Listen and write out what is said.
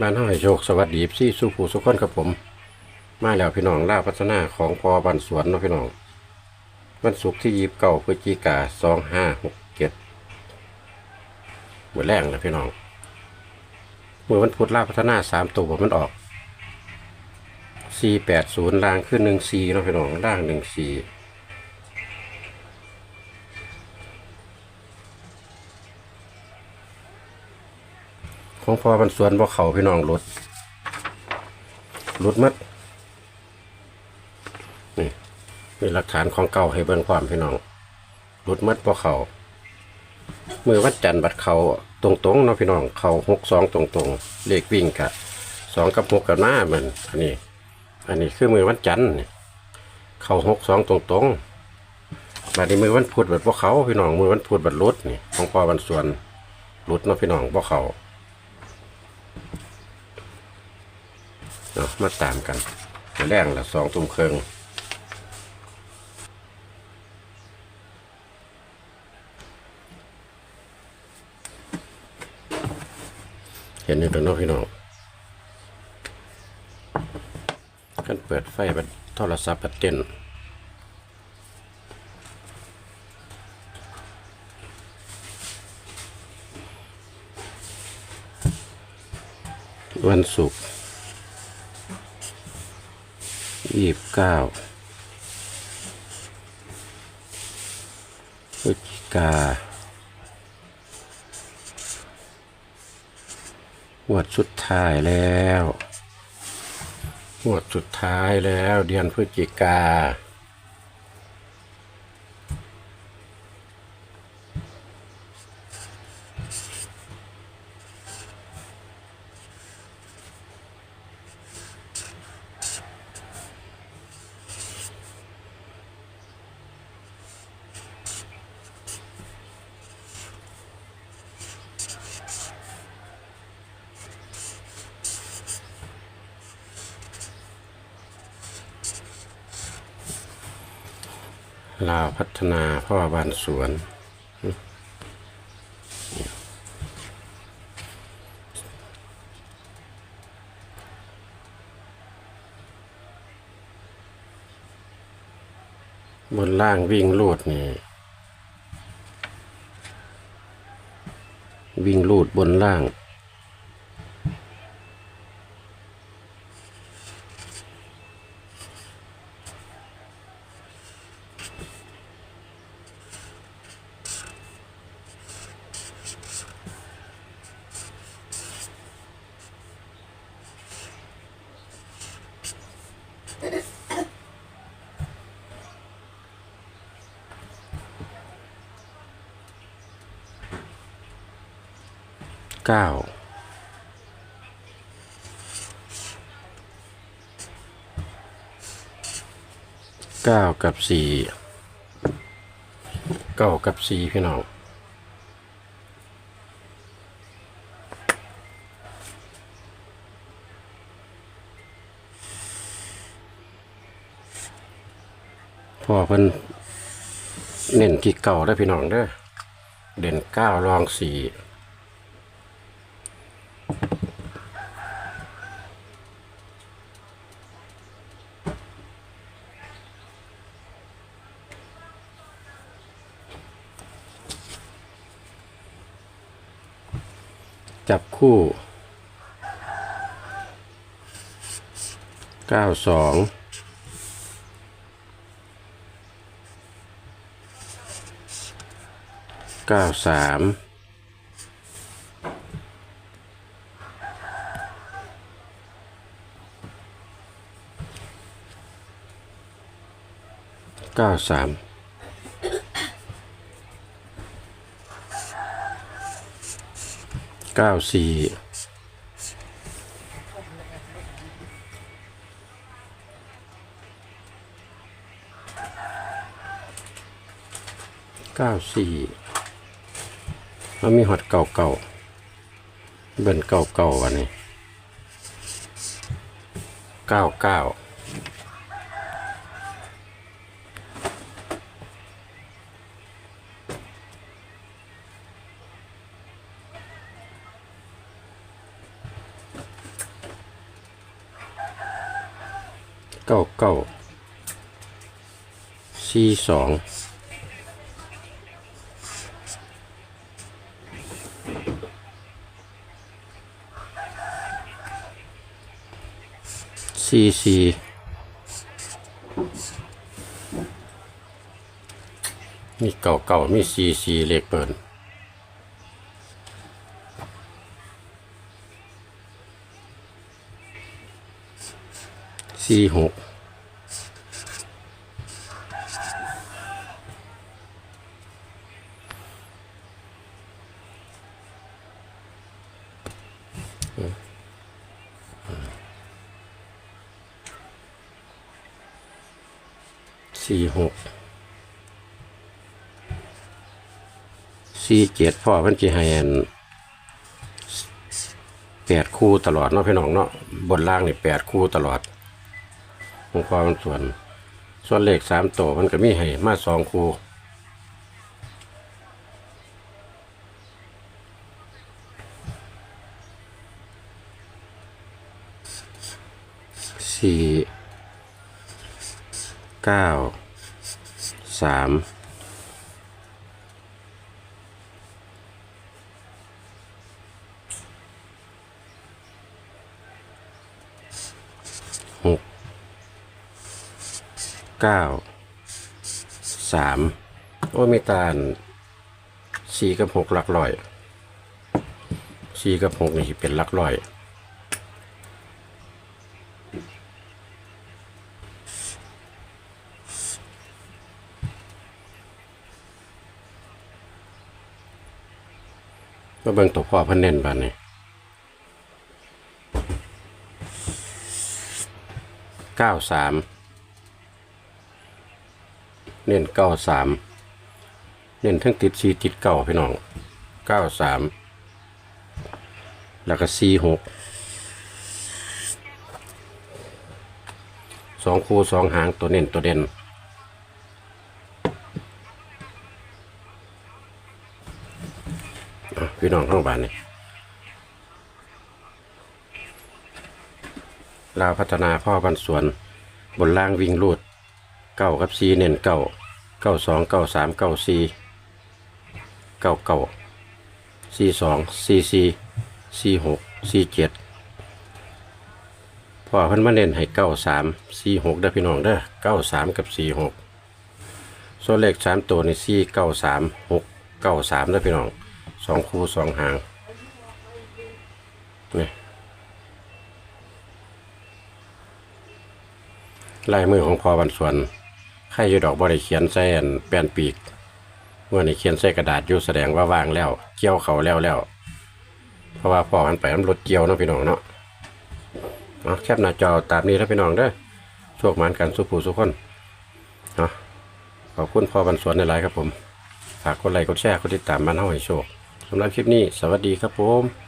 บ้านห้อยโชคสวัสดีซี่สู้ผู้สุขคนครับผม มาแล้วพี่น้องล่าพัฒนาของพอบันสวนนะพี่น้องวันศุกร์ที่ยีบเก่าพฤศจิกาสองห้าหกเจ็ดหัวแรงนะพี่น้องเมื่อวันพุธล่าพัฒนาสามตัวมันออกสี่แปดศูนย์ล่างขึ้นหนึ่งสี่นะพี่น้องล่างหนึ่งสี่ ของพอบันสวนบ่เขาพี่น้องรถรถมัดนี่มีหลักฐานของเก่าให้เบิ่งความพี่น้องหลุดมัดพอเขามือวัดจันทร์บัดเขาตรงๆเนาะพี่น้องเขาหกสองตรงๆเลขวิ่งกะสองกับหกกับหน้ามันอันนี้ อันนี้คือมือวันจันทร์นี่เขาหกสองตรงๆบัดนี้มือวันพุธบัดพวกเขาพี่น้องมือวันพุธบัดรุดนี่ของพอวันส่วนรุดเนาะพี่น้องพวกเขา เนาะมาตามกันแรงละสองทุ่มเครึ่งเห็นอยู่ตรงนองพี่น้องกันเปิดไฟบัดโทรศัพท์บัดเต้นวันศุกร์ ยี่สิบเก้าพฤศจิกาวดสุดท้ายแล้ววดสุดท้ายแล้วเดือนพฤศจิกา ลาวพัฒนาพ่อบ้านสวนบนล่างวิ่งลูดนี่ วิ่งลูดบนล่าง เก้าเก้ากับสี่เก้ากับสี่พี่น้องพอเพิ่นเน้นที่เก่าได้พี่น้องเด้อเด่นเก้ารองสี่ จับคู่ 92าม เก้าสามเก้าสี่เก้าสี่มันมีหอดเก่าเก่าๆเบิ่นเก่าเก่าๆอันนี้เก้าเก้า เก้าเก้าสี่สองสี่สี่มีเก่าเก่ามีสี่สี่เลขเปิด สี่หกสี่หกสี่เจ็ดพ่อพันจีให้อันแปดคู่ตลอดเนาะพี่น้องเนาะบนล่างนี่แปดคู่ตลอด ของพ่อมันส่วน ส่วนเลขสามตัวมันก็มีให้มาสองคู่สี่เก้าสามหก เก้าสามโอ้มีตาลสี่กับหกหลักร้อยสี่กับหกนี่เป็นหลักร้อยก็เบิ่งตัวพ่อพันเน้นบานนี้เก้าสาม เน้นเก้าสามเน้นทั้งติดสีติดเก้าพี่น้องเก้าสามแล้วก็สี่หกสองคู่สองหางตัวเน้นตัวเด่นพี่น้องทั้งบ้านนี่ลาวพัฒนาพ่อบันสวน บนล่างวิ่งรูด เก้ากับซีเน้นเก้าเก้าสองเก้าสามเก้าสี่เก้าเก้าสี่สองสี่สี่สี่หกสี่เจ็ดพ่อเพันมาเน้นให้เก้าสามสี่หกเด้อพี่น้องเด้อเก้าสามกับสี่หกส่วนเลขสามตัวในสี่เก้าสามหกเก้าสามเด้อพี่น้องสองคู่สองหางนี่ลายมือของพอบันส่วน ใครอยู่ดอกบ่ได้เขียนใส่อันแป้นปีกเมื่อในเขียนใส่กระดาษอยู่แสดงว่าวางแล้ว เกี่ยวเขาแล้วแล้ว เพราะว่าพอมันไปมันรถเกี่ยวเนาะพี่น้องเนาะเอาแคบหน้าจอตามนี้ถ้าพี่น้องเด้อโชคหมานกันสุผู้สุขคนเนาะขอบคุณพ่อบันสวนในไลน์ครับผม ฝากกดไลค์กดแชร์กดติดตามมันเฮาให้โชคสำหรับคลิปนี้ สวัสดีครับผม